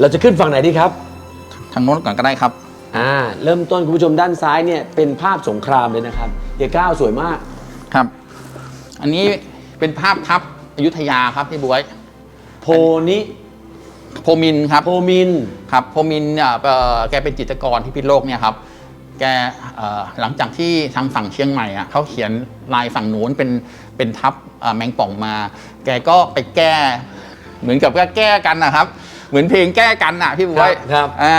เราจะขึ้นฝั่งไหนดีครับ ทางโน้นก่อนก็ได้ครับ อ่า เริ่มต้นคุณผู้ชมด้านซ้ายเนี่ยเป็นภาพสงครามเลยนะครับเฮียก้าวสวยมาก ครับ อันนี้เป็นภาพทัพอยุธยาครับพี่บวย โพนิโพมินทร์ครับ โพมิน ครับโพมินทร์เนี่ยเอ่อแกเป็นจิตรกรที่พิษณุโลกเนี่ยครับ แกเอ่อหลังจากที่ทางฝั่งเชียงใหม่อะเขาเขียนลายฝั่งนู้นเป็นเป็นทับเอ่อแมงป่องมา แกก็ไปแก้ เหมือนกับก็แก้กันนะครับ เหมือนเพลงแก้กันน่ะพี่บวยครับอ่า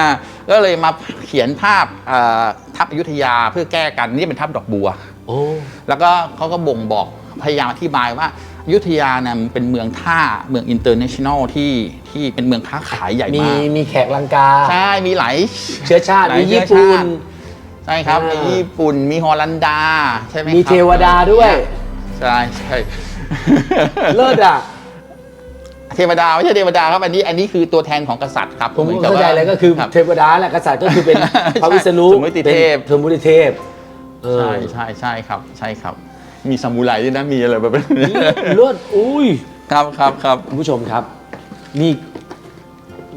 ก็เลยมาเขียนภาพเอ่อทัพอยุธยาเพื่อแก้กันนี่เป็นทัพดอกบัวโอ้แล้วก็เขาก็บ่งบอกพยายามอธิบายว่าอยุธยาเนี่ยมันเป็นเมืองท่าเมืองอินเตอร์เนชั่นแนลที่ที่เป็นเมืองค้าขายใหญ่มีมากมีแขกลังกา ใช่ มีหลายเชื้อชาติหลายมีญี่เชื้อปุ่ชานติใช่ครับอ่ามีมีญี่ปุ่น มีฮอลันดา ใช่ไหมครับมีเทวดาด้วย ใช่ใช่เลิศอะ เทวดาไม่ใช่เทวดาครับอันนี้อันนี้คือตัวแทนของกษัตริย์ครับผมหอนกับเข้าใจว่เลยก็คือรับเทวดาแหละกษัตริย์ก็คือเป็นพระวิษณุสมมุติเทพป็นสมมุติเทพเออใช่ใช่ใช่ครับ ใช่ครับ มีซามูไรด้วยนะมีอะไรแบบนี้เลิศอุ้ยครับครับครับคุณผู้ชมครับนี่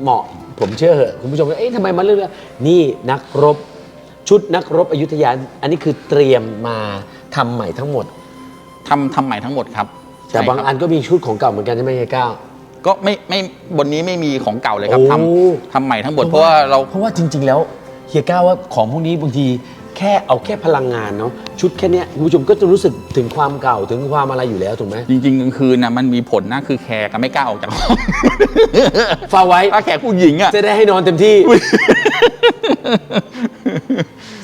เหมาะผมเชื่อเหอะคุณผู้ชมก็เอ๊ะทำไมมาเรื่องนี้นี่นักรบชุดนักรบอยุธยา อันนี้คือเตรียมมาทำใหม่ทั้งหมดทำทำใหม่ทั้งหมดครับ แต่บางใช่คอัรับนก็มีชุดของเก่าเหมือนกันใช่ไหมเฮียก้าว ก็ไม่ไม่บนนี้ไม่มีของเก่าเลยครับโอ้ทำทำใหม่ทั้งหมดเพราะว่าเรา เพราะว่าจริง ๆ แล้วเฮียก้าวว่าของพวกนี้บางทีแค่เอาแค่พลังงานเนาะชุดแค่เนี้ยคุณผู้ชมก็จะรู้สึกถึงความเก่าถึงความอะไรอยู่แล้วถูกไหมจริงๆกลางคืนนะมันมีผลนะคือแขกก็ไม่กล้าออกจากห้องเฝ้าไว้ถ้าแขกผู้หญิงอะ จะได้ให้นอนเต็มที่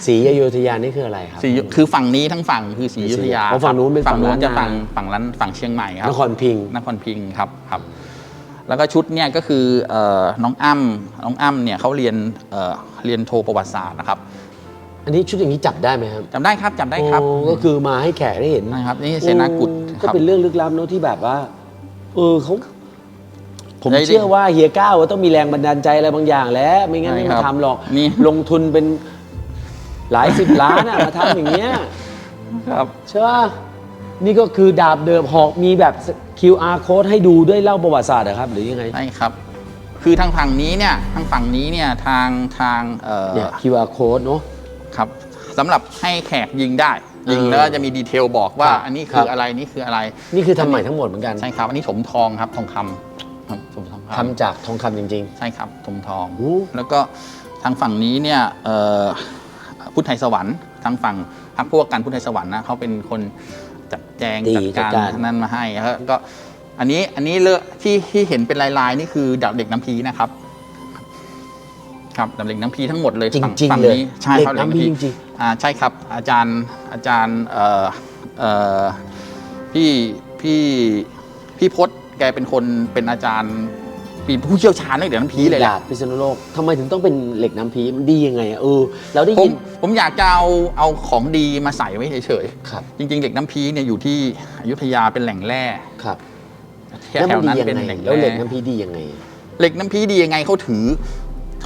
สีอโยธยานี่คืออะไรครับ สีคือฝั่งนี้ทั้งฝั่งคือสีอยุธยาอ๋อฝั่งนู้นเป็นฝั่งนู้นฝั่งล้านจะนา ฝั่งฝั่งล้านฝั่งเชียงใหม่ครับนครพิงค์ นครพิงค์ครับครับ แล้วก็ชุดเนี่ยก็คือเอ่อน้องอ้ำน้องอ้ำเนี่ยเขาเรียนเอ่อเรียนโทประวัติศาสตร์นะครับ อันนี้ชุดอย่างนี้จับได้ไหมครับจำได้ครับจำได้ครับโอ้ก็คือมาให้แขกได้เห็นนะครับ นี่เสนากุฎโอ้คก็รับเป็นเรื่องลึกลับเนอะที่แบบว่า เออเขาผมได้ดิเชื่อว่าเฮียก้าวต้องมีแรงบันดาลใจอะไรบางอย่างแล้ว ไม่งั้นใช่ไม่ครัมาบทำหรอกนี่ลงทุนเป็นหลายสิบล้านอะมาทำอย่างเงี้ยครับใช่ป่ะ นี่ก็คือดาบเดิมหอกมีแบบ QR code ให้ดูด้วยเล่าประวัติศาสตร์เหรอครับ หรือยังไงใช่ครับ คือทางฝั่งนี้เนี่ยทางฝั่งนี้เนี่ยทางทางเอ่อเนี่ย QR code เนอะครับสำหรับให้แขกยิงได้ ยิงเออแล้วจะมีดีเทลบอกว่า ครับอันนี้ครัคือบ อะไรนี่คืออะไรนี่คือทำใหม่ทั้งหมดเหมือนกันใช่ครับ อันนี้ถมทองครับทองคำครับถมทองทำจากทองคำจริงใช่ครับถมทอง โอ้ แล้วก็ทางฝั่งนี้เนี่ยเอ่อพุทธไทยสวรรค์ทางฝั่งพรรคพวกกันพุทธไทยสวรรค์นะเขาเป็นคน จัดแจงดีจัดการจัดการนั้นมาให้แล้วก็อันนี้อันนี้เลอะที่ที่เห็นเป็นลายๆนี่คือดาบเหล็กน้ำพีนะครับ ครับดาบเหล็กน้ำพีทั้งหมดเลยจริง ฝั่จริงฝั่เลยนี้ใช่เหล็กครับน้ำพีจริง อ่าใช่ครับ อาจารย์อาจารย์เอ่อเอ่อพี่พี่พี่พศแกเป็นคนเป็นอาจารย์ ปีผู้เชี่ยวชาญเรื่องเหล็กน้ำพีเลยแหละดาบพิษณุโลกทำไมถึงต้องเป็นเหล็กน้ำพีมันดียังไงอะเออเราได้ผยิมนผมอยากจะเอาเอาของดีมาใส่ไว้เฉยครับๆจริง ๆ เหล็กน้ำพีเนี่ยอยู่ที่อยุธยาเป็นแหล่งแร่ครับแถแล้วมันวๆดีนั้นยังเป็นไงแหล่งแล้วเหล็กแร่น้ำพีดียังไงเหล็กน้ำพีดียังไงเขาถือ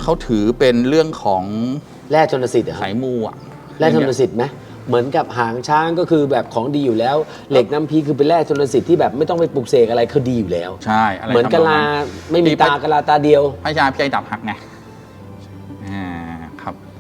เขาถือเป็นเรื่องของแร่ชนสิทธิ์เหรอคสารับยมูอะ แร่ชนสิทธิ์ไหม เหมือนกับหางช้างก็คือแบบของดีอยู่แล้ว เหล็กน้ำพีคือเป็นแร่ชนสิทธิ์ที่แบบไม่ต้องไปปลุกเสกอะไรคือดีอยู่แล้ว ใช่อะไรเหมือนกะลาทำนองนั้นไม่มีมีตากะลาตาเดียว พระยาพิชัยดับหักไง